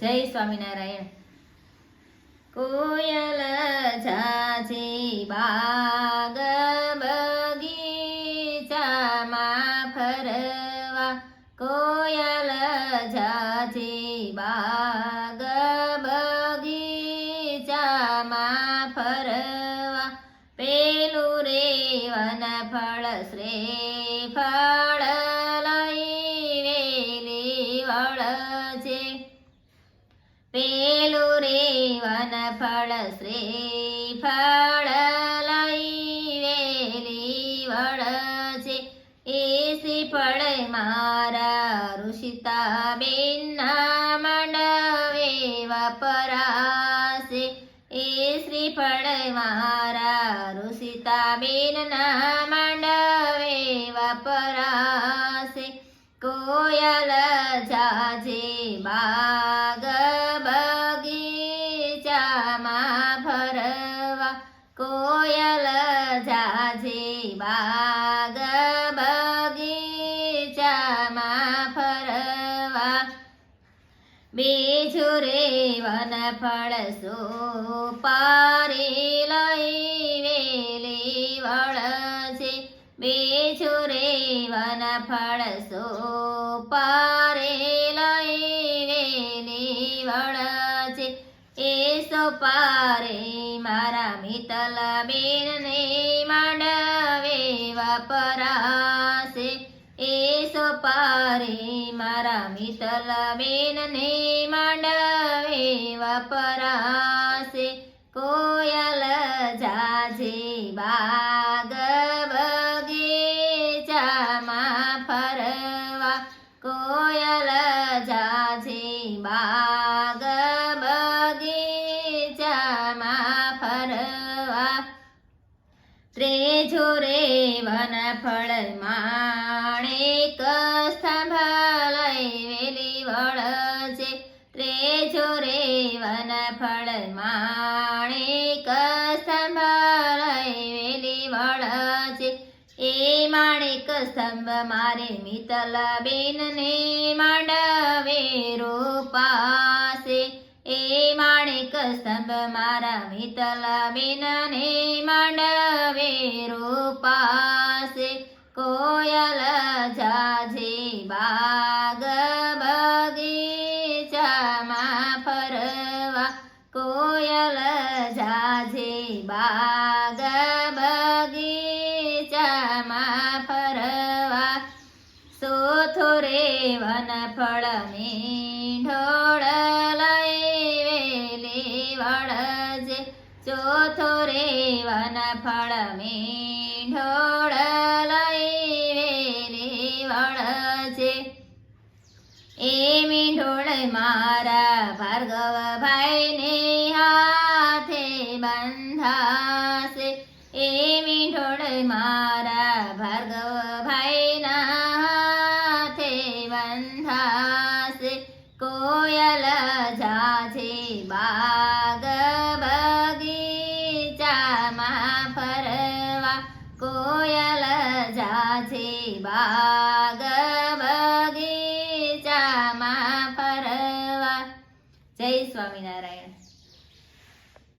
જય સ્વામિનારાયણ. કોયલ જાજી બાગ બગીચામાં ફરવા. કોયલ જાજી બાગ બગીચામાં ફરવા. પેલું રે વન ફળ શ્રી ફળ લઈ વેલી વળ છે પેલું રે વન ફળ શ્રી ફળ લઈ વેલી વળ છે એ શ્રી ફળ મારા ઋષિતા બેનના મંડવે વપરાશે એ શ્રી ફળ મારા ઋષિતા બેનના મંડવે વપરાશે કોયલ જાજે બાગ કોયલ જાજે બાગ બગીચામાં ફરવા. બીજું રે વન ફળ સુપારી લઈ વેલી વળ છે બીજું રે વન ફળ સોપારે સોપારે મારા મિતલ બેનને માંડવે વપરાશે. એ સોપારે મારા મિતલ બેનને માંડવે વપરાશે. કોયલ જાજે બાગ ફળ માણેક સ્તંભ વેલી વળ છે ત્રેજો રે વન ફળ માણેક સ્તંભ વેલી વળ છે એ માણેક સ્તંભ મારે મિતલ બેનને માંડવે રૂપાશે. એ માણેક સ્તંભ મારા મિતલ બેનને માંડવે રૂપાશે. કોયલ જાજે બાગ બગીચામાં ફરવા. કોયલ જાજે બાગ બગીચામાં ફરવા. સોથો રે વન ફળ મીઠોળ લઈ વેલી વળજે. ચોથો રે વન ફળ મીઠોળ એ મીઠોળ મારા ભાર્ગવ ભાઈને હાથે બંધાશે. એ મીઠોળ મારા ભાર્ગવ ભાઈના હાથે બંધાશે. કોયલ જાજે બાગ બગીચામાં ફરવા. કોયલ જાજે બાગ Swaminarayan.